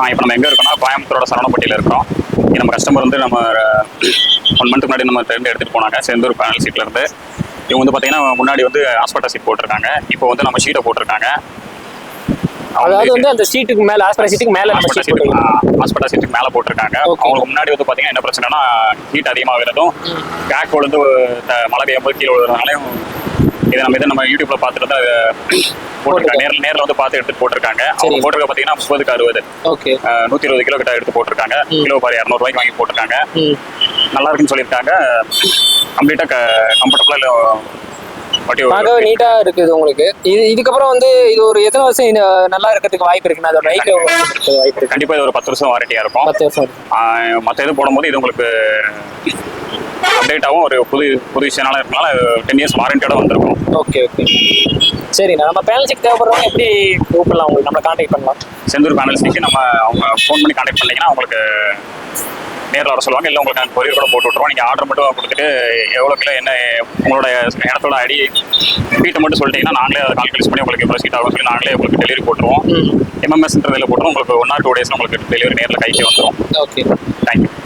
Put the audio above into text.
ஆ இப்போ நம்ம எங்கே இருக்கோம்னா கோயம்புத்தூரோட சரவணப்பட்டியில் இருக்கிறோம். இங்க நம்ம கஸ்டமர் வந்து நம்ம ஒன் மந்த் முன்னாடி நம்ம இருந்து எடுத்துகிட்டு போனாங்க. செந்தூர் பேனல் சீட்ல இருந்து. இவங்க வந்து பார்த்தீங்கன்னா முன்னாடி வந்து ஹாஸ்பிட்டல் சீட் போட்டிருக்காங்க. இப்போ வந்து நம்ம ஷீட்டை போட்டிருக்காங்க. அதாவது வந்து அந்த சீட்டுக்கு மேல ஆஸ்பரா சீட்டுக்கு மேல ஹாஸ்பிட்டல் ஹாஸ்பிட்டல் சீட்டுக்கு மேலே போட்டிருக்காங்க. அவங்களுக்கு முன்னாடி வந்து பார்த்தீங்கன்னா என்ன பிரச்சனைனா ஹீட் அதிகமாகிறதும் பேக் விழுந்து மழை பெய்யும் போது கீழே விழுறதுனாலையும் இதை நம்ம இதை நம்ம யூடியூப்ல பார்த்துட்டு தான் போட்டிருக்காங்க நேரில் நேரில் வந்து பார்த்து எடுத்து போட்டிருக்காங்க. அவங்க. போட்டிருக்க பார்த்தீங்கன்னா முப்பதுக்கு அறுபது. ஓகே. நூற்றி இருபது கிலோ கிட்ட எடுத்து போட்டிருக்காங்க. கிலோ பாரு இரநூறுவாய்க்கு வாங்கி போட்டிருக்காங்க. நல்லா இருக்குன்னு சொல்லியிருக்காங்க. கம்ப்ளீட்டாக கம்ஃபர்டபுளாக பார்க்கவே நீட்டா இருக்குது உங்களுக்கு. இது இதுக்கப்புறம் வந்து இது ஒரு எத்தனை வருஷம் நல்லா இருக்கிறதுக்கு வாய்ப்பு இருக்குன்னா அதோட இருக்கிறதுக்கு வாய்ப்பு இருக்கு? கண்டிப்பாக இது ஒரு பத்து வருஷம் வாரண்டியாக இருக்கும். பத்து வருஷம். மற்ற இது போடும்போது இது உங்களுக்கு அப்டேட்டாகவும் ஒரு புது புது விஷயம்னால இருக்கனால டென் இயர்ஸ் வாரண்டியோட வந்திருக்கும். Okay okay. சரிண்ணா. நம்ம பேனல் செக் தேவைப்படுறவங்க எப்படி கூப்பிடலாம் உங்களுக்கு? நம்ம கான்டாக்ட் பண்ணலாம். செந்தூர் பேனல்ஸ்க்கு நம்ம அவங்க ஃபோன் பண்ணி கான்டாக்ட் பண்ணீங்கன்னா உங்களுக்கு நேரில் வர சொல்லுவாங்க. இல்லை உங்களுக்கு நாங்கள் கொரியர் கூட போட்டு விட்ருவோம் நீங்கள் ஆர்டர் மட்டும் கொடுத்துட்டு எவ்வளோ கிலோ என்ன உங்களோட இடத்தோட ஐடி வீட்டை மட்டும் சொல்லிட்டீங்கன்னா நாங்களே அதை கால்குலேட் பண்ணி உங்களுக்கு எவ்வளோ சீட் ஆகும் சொல்லி நாங்களே உங்களுக்கு டெலிவரி போட்டுருவோம். எம்எம்எஸ்ன்றதில் போட்டுருவோம். உங்களுக்கு ஒன் ஆர் டூ டேஸில் உங்களுக்கு டெலிவரி நேரில் கைக்கே வந்துடும் ஓகே தேங்க்யூ